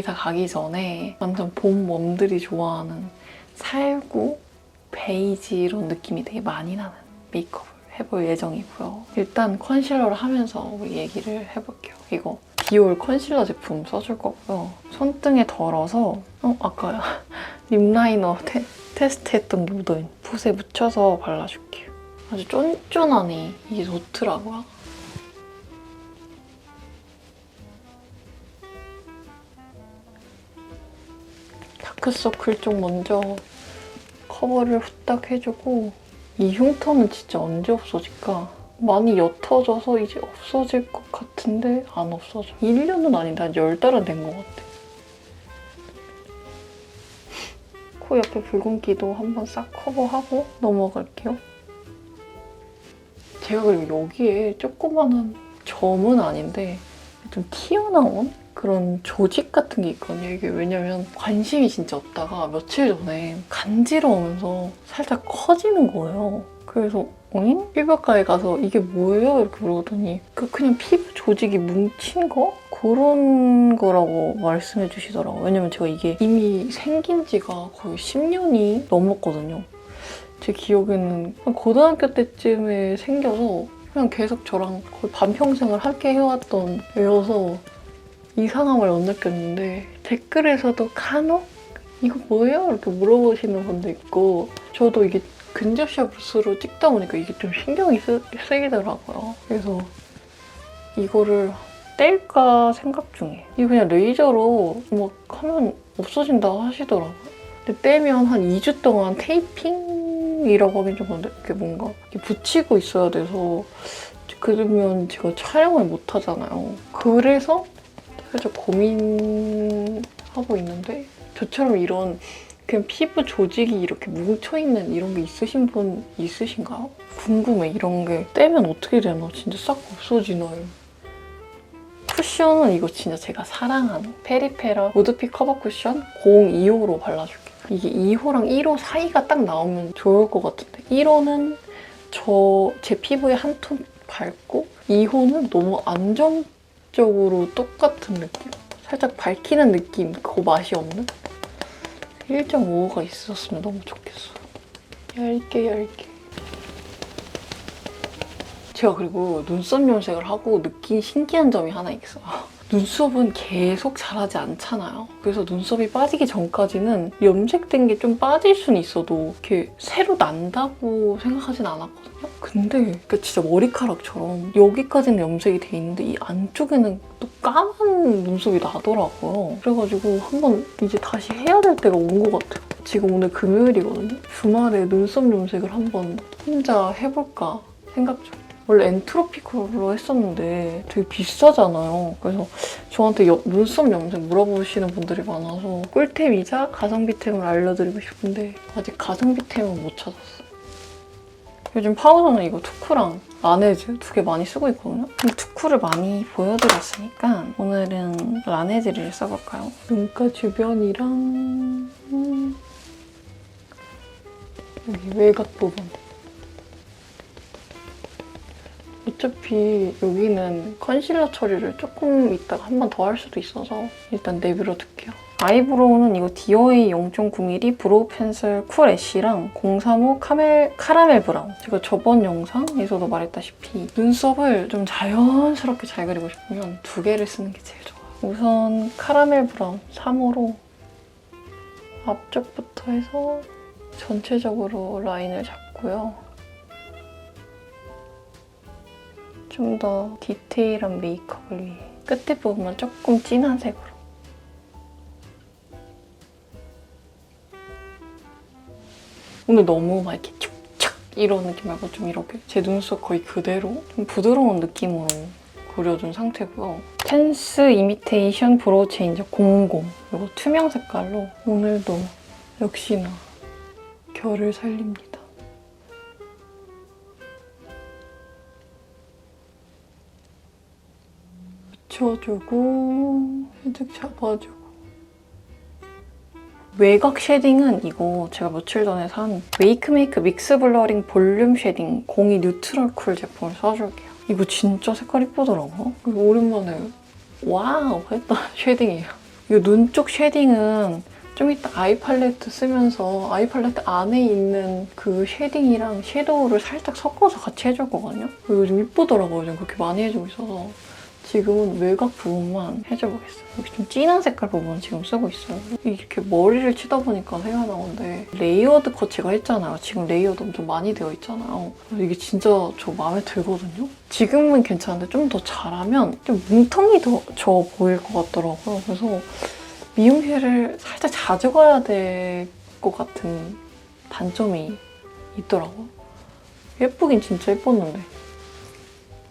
봄이 다 가기 전에 완전 봄 웜들이 좋아하는 살구, 베이지 이런 느낌이 되게 많이 나는 메이크업을 해볼 예정이고요. 일단 컨실러를 하면서 우리 얘기를 해볼게요. 이거 디올 컨실러 제품 써줄 거고요. 손등에 덜어서 어 아까 립라이너 테, 테스트했던 게 묻어있는 붓에 묻혀서 발라줄게요. 아주 쫀쫀하네. 이게 좋더라고요. 다크서클 쪽 먼저 커버를 후딱 해주고 이 흉터는 진짜 언제 없어질까? 많이 옅어져서 이제 없어질 것 같은데 안 없어져. 1년은 아닌데 한 10달은 된 것 같아. 코 옆에 붉은기도 한번 싹 커버하고 넘어갈게요. 제가 그리고 여기에 조그마한 점은 아닌데 좀 튀어나온 그런 조직 같은 게 있거든요. 이게 왜냐면 관심이 진짜 없다가 며칠 전에 간지러우면서 살짝 커지는 거예요. 그래서 어잉? 피부과에 가서 이게 뭐예요? 이렇게 물어보더니 그 그냥 피부 조직이 뭉친 거? 그런 거라고 말씀해 주시더라고요. 왜냐면 제가 이게 이미 생긴 지가 거의 10년이 넘었거든요. 제 기억에는 한 고등학교 때쯤에 생겨서 그냥 계속 저랑 거의 반평생을 함께 해왔던 애여서 이상함을 못 느꼈는데 댓글에서도 간혹 이거 뭐예요? 이렇게 물어보시는 분도 있고 저도 이게 근접샷으로 찍다 보니까 이게 좀 신경이 쓰, 쓰이더라고요. 그래서 이거를 뗄까 생각 중이에요. 이거 그냥 레이저로 막 하면 없어진다 하시더라고요. 근데 떼면 한 2주 동안 테이핑이라고 하긴 좀 그런데 이렇게 뭔가 이렇게 붙이고 있어야 돼서 그러면 제가 촬영을 못 하잖아요. 그래서 살짝 고민하고 있는데 저처럼 이런 그냥 피부 조직이 이렇게 뭉쳐있는 이런 게 있으신 분 있으신가요? 궁금해 이런 게 떼면 어떻게 되나 진짜 싹 없어지나요? 쿠션은 이거 진짜 제가 사랑하는 페리페라 우드피 커버 쿠션 02호로 발라줄게요. 이게 2호랑 1호 사이가 딱 나오면 좋을 것 같은데 1호는 저 제 피부에 한 톤 밝고 2호는 너무 안정 적으로 똑같은 느낌? 살짝 밝히는 느낌, 그거 맛이 없는? 1.5가 있었으면 너무 좋겠어. 얇게 얇게. 제가 그리고 눈썹 염색을 하고 느낀 신기한 점이 하나 있어요. 눈썹은 계속 자라지 않잖아요. 그래서 눈썹이 빠지기 전까지는 염색된 게 좀 빠질 수는 있어도 이렇게 새로 난다고 생각하진 않았거든요. 근데 그러니까 진짜 머리카락처럼 여기까지는 염색이 돼 있는데 이 안쪽에는 또 까만 눈썹이 나더라고요. 그래가지고 한번 이제 다시 해야 될 때가 온 것 같아요. 지금 오늘 금요일이거든요. 주말에 눈썹 염색을 한번 혼자 해볼까 생각 중. 원래 엔트로피컬로 했었는데 되게 비싸잖아요. 그래서 저한테 여- 눈썹 염색 물어보시는 분들이 많아서 꿀템이자 가성비템을 알려드리고 싶은데 아직 가성비템은 못 찾았어요. 요즘 파우더는 이거 투쿠랑 라네즈 두 개 많이 쓰고 있거든요. 근데 투쿠를 많이 보여드렸으니까 오늘은 라네즈를 써볼까요? 눈가 주변이랑 음, 여기 외곽 부분 어차피 여기는 컨실러 처리를 조금 이따가 한 번 더 할 수도 있어서 일단 내버려 둘게요. 아이브로우는 이거 DOA 0.9mm 브로우 펜슬 쿨 애쉬랑 035 카멜, 카라멜 브라운. 제가 저번 영상에서도 말했다시피 눈썹을 좀 자연스럽게 잘 그리고 싶으면 두 개를 쓰는 게 제일 좋아요. 우선 카라멜 브라운 3호로 앞쪽부터 해서 전체적으로 라인을 잡고요. 좀 더 디테일한 메이크업을 위해 끝에 부분만 조금 진한 색으로 오늘 너무 막 이렇게 촉촉 이런 느낌 말고 좀 이렇게 제 눈썹 거의 그대로 좀 부드러운 느낌으로 그려준 상태고요. 텐스 이미테이션 브로우 체인저 00 이거 투명 색깔로 오늘도 역시나 결을 살립니다. 붙여주고 살짝 잡아주고 외곽 쉐딩은 이거 제가 며칠 전에 산 웨이크메이크 믹스 블러링 볼륨 쉐딩 02 뉴트럴 쿨 제품을 써줄게요. 이거 진짜 색깔 이쁘더라고. 그리고 오랜만에 와우 했던 쉐딩이에요. 이 눈 쪽 쉐딩은 좀 이따 아이 팔레트 쓰면서 아이 팔레트 안에 있는 그 쉐딩이랑 섀도우를 살짝 섞어서 같이 해줄 거거든요. 그리고 요즘 이쁘더라고요. 요즘 그렇게 많이 해주고 있어서 지금은 외곽 부분만 해줘보겠어요. 여기 좀 진한 색깔 부분 지금 쓰고 있어요. 이렇게 머리를 치다 보니까 생각난 건데 레이어드 컷 제가 했잖아요. 지금 레이어드 엄청 많이 되어 있잖아요. 이게 진짜 저 마음에 들거든요. 지금은 괜찮은데 좀 더 잘하면 좀 뭉텅이 더 져 보일 것 같더라고요. 그래서 미용실을 살짝 자주 가야 될 것 같은 단점이 있더라고요. 예쁘긴 진짜 예뻤는데.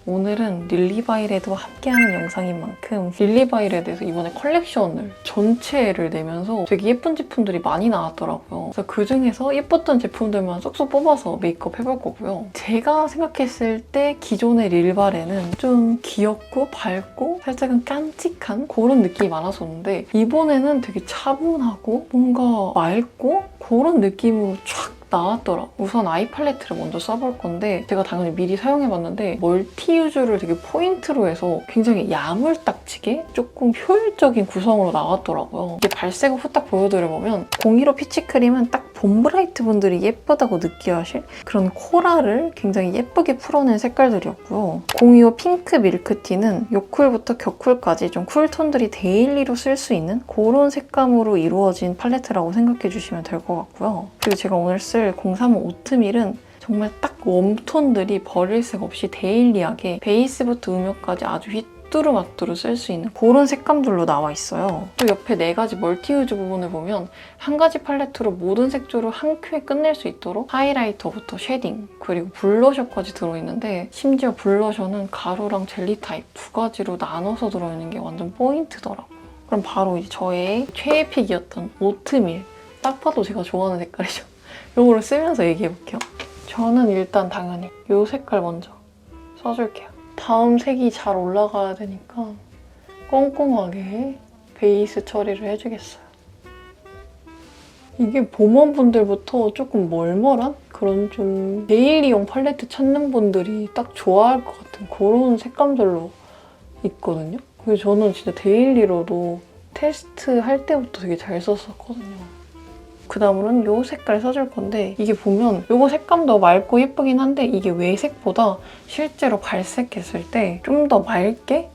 오늘은 릴리바이레드와 함께하는 영상인 만큼 릴리바이레드에서 이번에 컬렉션을 전체를 내면서 되게 예쁜 제품들이 많이 나왔더라고요. 그래서 그 중에서 예뻤던 제품들만 쏙쏙 뽑아서 메이크업 해볼 거고요. 제가 생각했을 때 기존의 릴바레는 좀 귀엽고 밝고 살짝은 깜찍한 그런 느낌이 많았었는데 이번에는 되게 차분하고 뭔가 맑고 그런 느낌으로 촥 나왔더라. 우선 아이 팔레트를 먼저 써볼 건데 제가 당연히 미리 사용해봤는데 멀티 유즈를 되게 포인트로 해서 굉장히 야물딱지게 조금 효율적인 구성으로 나왔더라고요. 이게 발색을 후딱 보여드려보면 015 피치크림은 딱 봄브라이트 분들이 예쁘다고 느끼하실 그런 코랄을 굉장히 예쁘게 풀어낸 색깔들이었고요. 025 핑크 밀크티는 요쿨부터 격쿨까지 좀 쿨톤들이 데일리로 쓸 수 있는 그런 색감으로 이루어진 팔레트라고 생각해 주시면 될 것 같고요. 그리고 제가 오늘 쓸035 오트밀은 정말 딱 웜톤들이 버릴 색 없이 데일리하게 베이스부터 음영까지 아주 휘 뚜루마뚜루 쓸 수 있는 그런 색감들로 나와 있어요. 또 옆에 네 가지 멀티유즈 부분을 보면 한 가지 팔레트로 모든 색조를 한 큐에 끝낼 수 있도록 하이라이터부터 쉐딩 그리고 블러셔까지 들어있는데 심지어 블러셔는 가루랑 젤리 타입 두 가지로 나눠서 들어있는 게 완전 포인트더라고요. 그럼 바로 이제 저의 최애 픽이었던 오트밀 딱 봐도 제가 좋아하는 색깔이죠. 이거를 쓰면서 얘기해볼게요. 저는 일단 당연히 이 색깔 먼저 써줄게요. 다음 색이 잘 올라가야 되니까 꼼꼼하게 베이스 처리를 해주겠어요. 이게 봄원분들부터 조금 멀멀한 그런 좀 데일리용 팔레트 찾는 분들이 딱 좋아할 것 같은 그런 색감들로 있거든요. 그래서 저는 진짜 데일리로도 테스트 할 때부터 되게 잘 썼었거든요. 그 다음으로는 이 색깔 써줄 건데 이게 보면 이거 색감도 맑고 예쁘긴 한데 이게 외색보다 실제로 발색했을 때 좀 더 맑게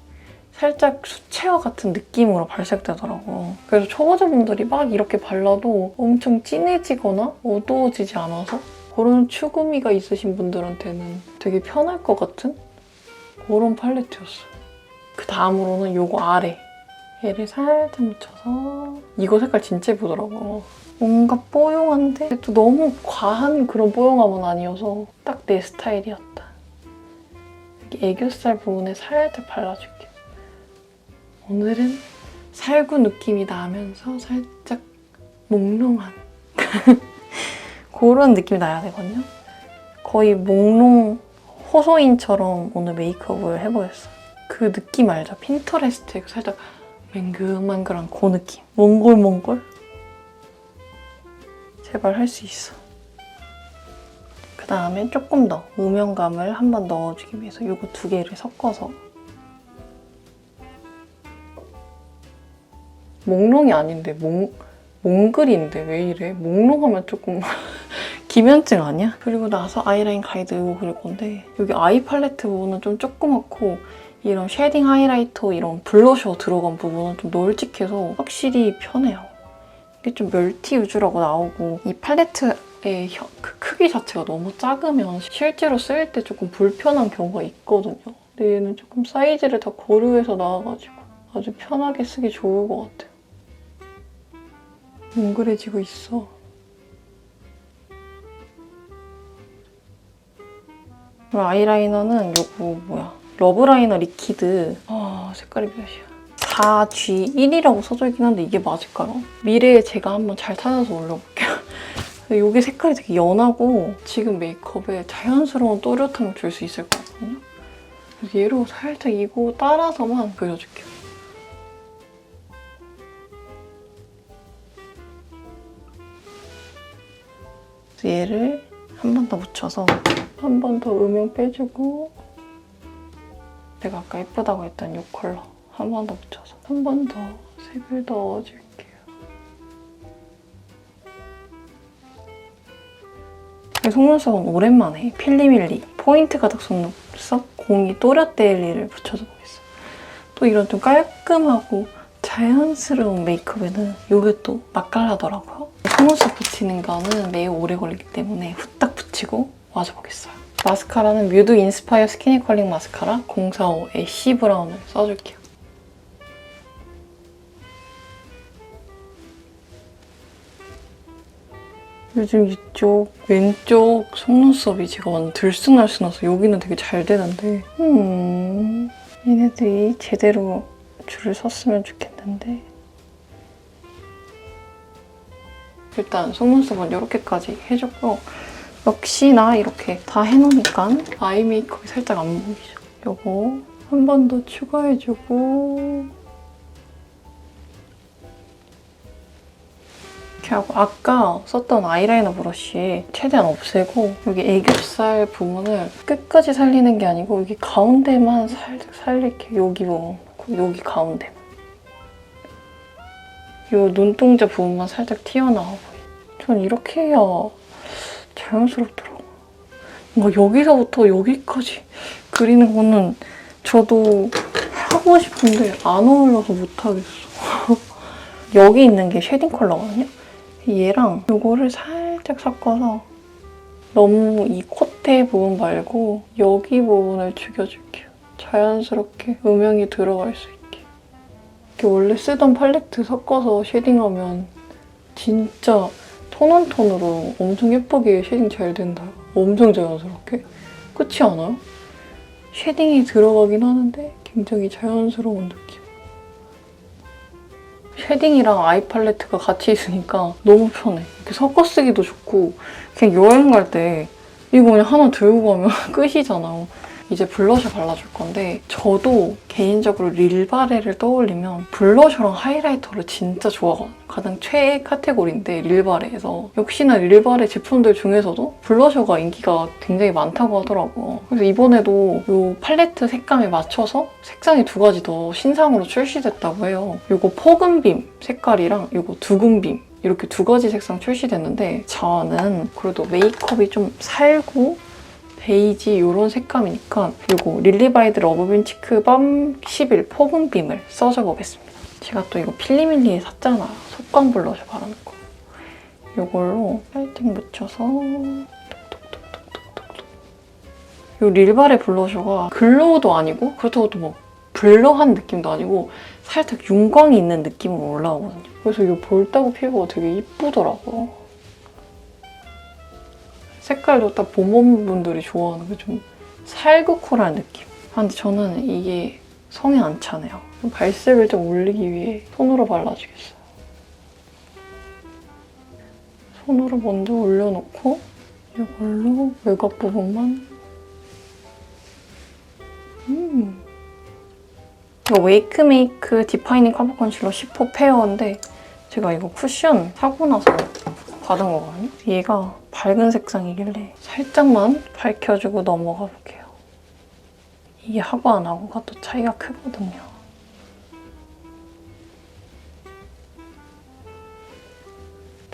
살짝 수채화 같은 느낌으로 발색되더라고. 그래서 초보자분들이 막 이렇게 발라도 엄청 진해지거나 어두워지지 않아서 그런 추구미가 있으신 분들한테는 되게 편할 것 같은 그런 팔레트였어요. 그 다음으로는 요거 아래 얘를 살짝 묻혀서 이거 색깔 진짜 예쁘더라고. 뭔가 뽀용한데 또 너무 과한 그런 뽀용함은 아니어서 딱 내 스타일이었다. 여기 애교살 부분에 살짝 발라줄게. 오늘은 살구 느낌이 나면서 살짝 몽롱한 그런 느낌이 나야 되거든요. 거의 몽롱 호소인처럼 오늘 메이크업을 해보였어요. 그 느낌 알죠? 핀터레스트에 살짝 맹글맹글한 그 느낌. 몽골몽골? 제발 할 수 있어. 그 다음에 조금 더 음영감을 한 번 넣어주기 위해서 이거 두 개를 섞어서 몽롱이 아닌데 몽, 몽글인데 왜 이래? 몽롱하면 조금 기면증 아니야? 그리고 나서 아이라인 가이드 이거 그릴 건데 여기 아이 팔레트 부분은 좀 조그맣고 이런 쉐딩 하이라이터 이런 블러셔 들어간 부분은 좀 널찍해서 확실히 편해요. 이게 좀 멀티 위주라고 나오고 이 팔레트의 혀- 그 크기 자체가 너무 작으면 실제로 쓸때 조금 불편한 경우가 있거든요. 근데 얘는 조금 사이즈를 다 고려해서 나와가지고 아주 편하게 쓰기 좋을 것 같아요. 뭉그레지고 있어. 아이라이너는 요거 뭐야 러브라이너 리퀴드 아 색깔이 몇이야 4G1이라고 써져 있긴 한데 이게 맞을까요? 미래에 제가 한번 잘 찾아서 올려볼게요. 이게 색깔이 되게 연하고 지금 메이크업에 자연스러운 또렷함을 줄 수 있을 것 같거든요. 얘로 살짝 이거 따라서만 그려줄게요. 얘를 한 번 더 묻혀서 한 번 더 음영 빼주고 제가 아까 예쁘다고 했던 이 컬러 한번더 묻혀서 한 번 더 색을 넣어줄게요. 속눈썹은 오랜만에 필리밀리 포인트 가득 속눈썹 공이 또렷데일리를 붙여줘 보겠어요. 또 이런 좀 깔끔하고 자연스러운 메이크업에는 이게 또 맛깔나더라고요. 속눈썹 붙이는 거는 매우 오래 걸리기 때문에 후딱 붙이고 와줘보겠어요. 마스카라는 뮤드 인스파이어 스키니 컬링 마스카라 045 애쉬 브라운을 써줄게요. 요즘 이쪽 왼쪽 속눈썹이 제가 완전 들쑥날쑥나서 여기는 되게 잘 되는데. 음 얘네들이 제대로 줄을 섰으면 좋겠는데. 일단 속눈썹은 이렇게까지 해줬고 역시나 이렇게 다 해놓으니까 아이 메이크업이 살짝 안 보이죠. 요거 한 번 더 추가해주고 이렇게 하고 아까 썼던 아이라이너 브러쉬 최대한 없애고 여기 애교살 부분을 끝까지 살리는 게 아니고 여기 가운데만 살짝 살릴게요. 여기 부분, 여기 가운데만. 이 눈동자 부분만 살짝 튀어나와 보여요. 전 이렇게 해야 자연스럽더라고요. 뭔가 여기서부터 여기까지 그리는 거는 저도 하고 싶은데 안 어울려서 못하겠어. 여기 있는 게 쉐딩 컬러거든요. 얘랑 이거를 살짝 섞어서 너무 이 콧대 부분 말고 여기 부분을 죽여줄게요. 자연스럽게 음영이 들어갈 수 있게. 이렇게 원래 쓰던 팔레트 섞어서 쉐딩하면 진짜 톤 온 톤으로 엄청 예쁘게 쉐딩 잘 된다. 엄청 자연스럽게. 그렇지 않아요? 쉐딩이 들어가긴 하는데 굉장히 자연스러운 느낌. 쉐딩이랑 아이 팔레트가 같이 있으니까 너무 편해. 이렇게 섞어 쓰기도 좋고 그냥 여행 갈 때 이거 그냥 하나 들고 가면 끝이잖아요. 이제 블러셔 발라줄 건데 저도 개인적으로 릴바레를 떠올리면 블러셔랑 하이라이터를 진짜 좋아하거든요. 가장 최애 카테고리인데 릴바레에서 역시나 릴바레 제품들 중에서도 블러셔가 인기가 굉장히 많다고 하더라고요. 그래서 이번에도 이 팔레트 색감에 맞춰서 색상이 두 가지 더 신상으로 출시됐다고 해요. 이거 포근빔 색깔이랑 이거 두근빔 이렇게 두 가지 색상 출시됐는데 저는 그래도 메이크업이 좀 살고 베이지 이런 색감이니까 이거 릴리바이드 러브빔 치크 밤 11 포근빔을 써줘 보겠습니다. 제가 또 이거 필리밀리에 샀잖아요. 속광 블러셔 바르는 거. 이걸로 살짝 묻혀서 톡톡톡톡톡톡 이 릴바레 블러셔가 글로우도 아니고 그렇다고 또 뭐 블러한 느낌도 아니고 살짝 윤광이 있는 느낌으로 올라오거든요. 그래서 이거 볼따구 피부가 되게 이쁘더라고요. 색깔도 딱 봄봄분들이 좋아하는 그좀 살구쿨한 느낌. 아, 근데 저는 이게 성에 안 차네요. 발색을 좀 올리기 위해 손으로 발라주겠어요. 손으로 먼저 올려놓고 이걸로 외곽 부분만 음. 이거 웨이크메이크 디파이닝 커버 컨실러 10호 페어인데 제가 이거 쿠션 사고 나서 받은 거거든요. 얘가 밝은 색상이길래 살짝만 밝혀주고 넘어가 볼게요. 이게 하고 안 하고가 또 차이가 크거든요.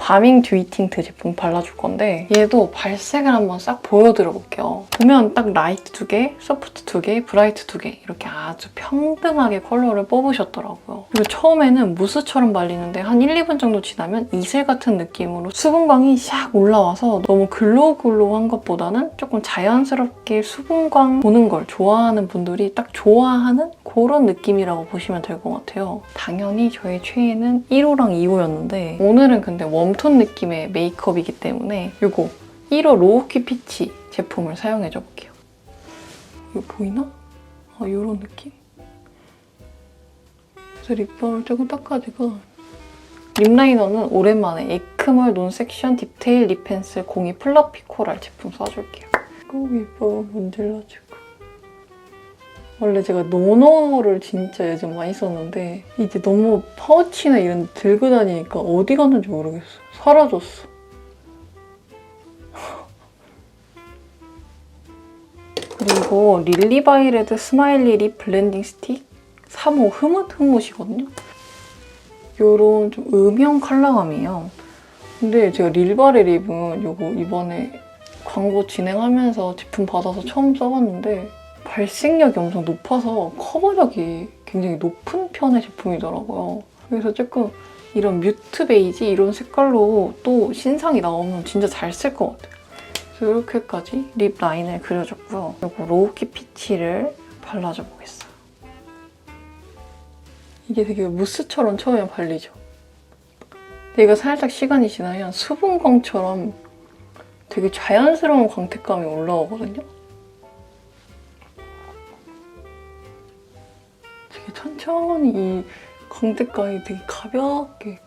바밍 듀이 틴트 제품 발라줄 건데 얘도 발색을 한번 싹 보여드려 볼게요. 보면 딱 라이트 두 개, 소프트 두 개, 브라이트 두 개 이렇게 아주 평등하게 컬러를 뽑으셨더라고요. 그리고 처음에는 무스처럼 발리는데 한 1, 2분 정도 지나면 이슬 같은 느낌으로 수분광이 샥 올라와서 너무 글로글로한 것보다는 조금 자연스럽게 수분광 보는 걸 좋아하는 분들이 딱 좋아하는 그런 느낌이라고 보시면 될 것 같아요. 당연히 저의 최애는 1호랑 2호였는데 오늘은 근데 웜톤 느낌의 메이크업이기 때문에 이거 1호 로우키 피치 제품을 사용해줘 볼게요. 이거 보이나? 아, 이런 느낌? 그래서 립밤을 조금 닦아주고 립라이너는 오랜만에 에크멀 논 섹션 딥테일 립 펜슬 02 플러피 코랄 제품 써줄게요. 꼭 립밤을 문질러주고 원래 제가 노노를 진짜 요즘 많이 썼는데 이제 너무 파우치나 이런 데 들고 다니니까 어디 갔는지 모르겠어. 사라졌어. 그리고 릴리바이레드 스마일리 립 블렌딩 스틱 3호 흐뭇흐뭇이거든요. 요런 좀 음영 컬러감이에요. 근데 제가 릴바레 립은 요거 이번에 광고 진행하면서 제품 받아서 처음 써봤는데 발색력이 엄청 높아서 커버력이 굉장히 높은 편의 제품이더라고요. 그래서 조금 이런 뮤트 베이지 이런 색깔로 또 신상이 나오면 진짜 잘 쓸 것 같아요. 그래서 이렇게까지 립 라인을 그려줬고요. 그리고 로우키 피치를 발라줘 보겠어요. 이게 되게 무스처럼 처음에 발리죠. 근데 이거 살짝 시간이 지나면 수분광처럼 되게 자연스러운 광택감이 올라오거든요. 천천히 이 광택감이 되게 가볍게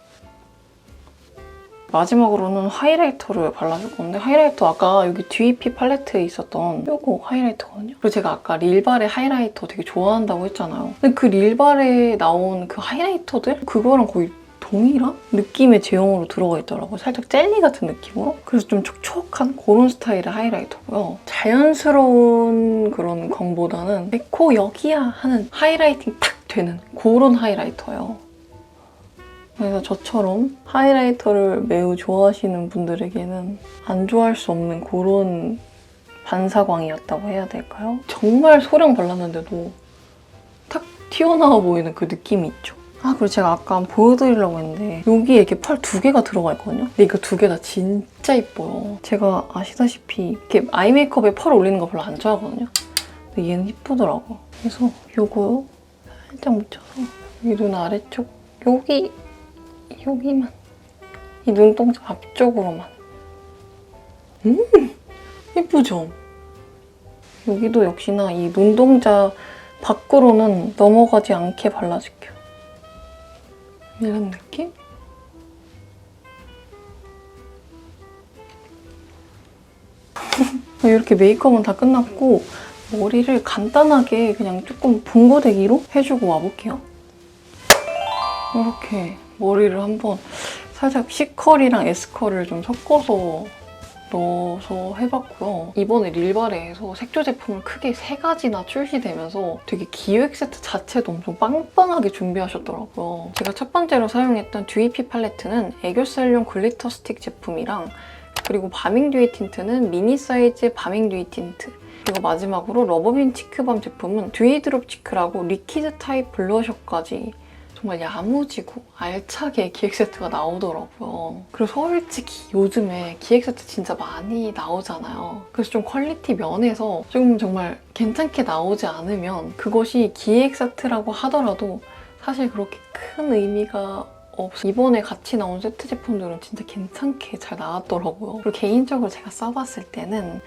마지막으로는 하이라이터를 발라줄 건데 하이라이터 아까 여기 DEP 팔레트에 있었던 요거 하이라이터거든요. 그리고 제가 아까 릴발의 하이라이터 되게 좋아한다고 했잖아요. 근데 그 릴발에 나온 그 하이라이터들 그거랑 거의 동일한 느낌의 제형으로 들어가 있더라고요. 살짝 젤리 같은 느낌으로. 그래서 좀 촉촉한 그런 스타일의 하이라이터고요. 자연스러운 그런 광보다는 내 코 여기야 하는 하이라이팅 탁 되는 그런 하이라이터예요. 그래서 저처럼 하이라이터를 매우 좋아하시는 분들에게는 안 좋아할 수 없는 그런 반사광이었다고 해야 될까요? 정말 소량 발랐는데도 탁 튀어나와 보이는 그 느낌이 있죠. 아 그리고 제가 아까 보여드리려고 했는데 여기에 이렇게 펄 두 개가 들어가 있거든요. 근데 이거 두 개 다 진짜 이뻐요. 제가 아시다시피 이렇게 아이 메이크업에 펄 올리는 거 별로 안 좋아하거든요. 근데 얘는 이쁘더라고. 그래서 요거 살짝 묻혀서 이 눈 아래쪽 여기 여기만 이 눈동자 앞쪽으로만 음 예쁘죠? 여기도 역시나 이 눈동자 밖으로는 넘어가지 않게 발라줄게요 이런 느낌? 이렇게 메이크업은 다 끝났고 머리를 간단하게 그냥 조금 붕고데기로 해주고 와볼게요 이렇게 머리를 한번 살짝 C컬이랑 S컬을 좀 섞어서 넣어서 해봤고요. 이번에 릴바레에서 색조 제품을 크게 세 가지나 출시되면서 되게 기획 세트 자체도 엄청 빵빵하게 준비하셨더라고요. 제가 첫 번째로 사용했던 듀이피 팔레트는 애교살용 글리터 스틱 제품이랑 그리고 바밍 듀이 틴트는 미니 사이즈 바밍 듀이 틴트 그리고 마지막으로 러버빈 치크밤 제품은 듀이드롭 치크라고 리퀴드 타입 블러셔까지 정말 야무지고 알차게 기획 세트가 나오더라고요. 그리고 솔직히 요즘에 기획 세트 진짜 많이 나오잖아요. 그래서 좀 퀄리티 면에서 좀 정말 괜찮게 나오지 않으면 그것이 기획 세트라고 하더라도 사실 그렇게 큰 의미가 없어. 이번에 같이 나온 세트 제품들은 진짜 괜찮게 잘 나왔더라고요. 그리고 개인적으로 제가 써봤을 때는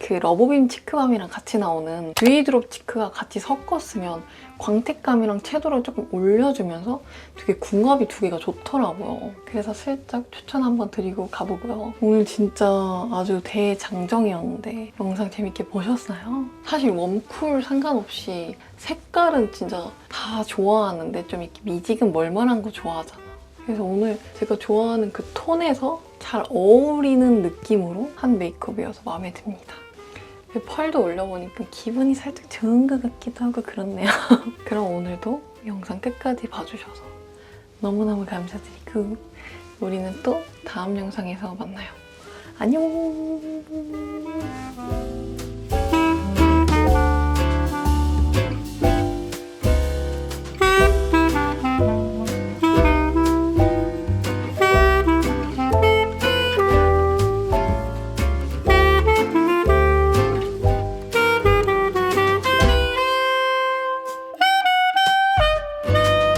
그 러브빔 치크밤이랑 같이 나오는 듀이드롭 치크가 같이 섞었으면 광택감이랑 채도를 조금 올려주면서 되게 궁합이 두 개가 좋더라고요. 그래서 슬쩍 추천 한번 드리고 가보고요. 오늘 진짜 아주 대장정이었는데 영상 재밌게 보셨나요? 사실 웜쿨 상관없이 색깔은 진짜 다 좋아하는데 좀 이렇게 미지근 멀멀한 거 좋아하잖아. 그래서 오늘 제가 좋아하는 그 톤에서 잘 어울리는 느낌으로 한 메이크업이어서 마음에 듭니다. 펄도 올려보니까 기분이 살짝 좋은 것 같기도 하고 그렇네요. 그럼 오늘도 영상 끝까지 봐주셔서 너무너무 감사드리고 우리는 또 다음 영상에서 만나요. 안녕!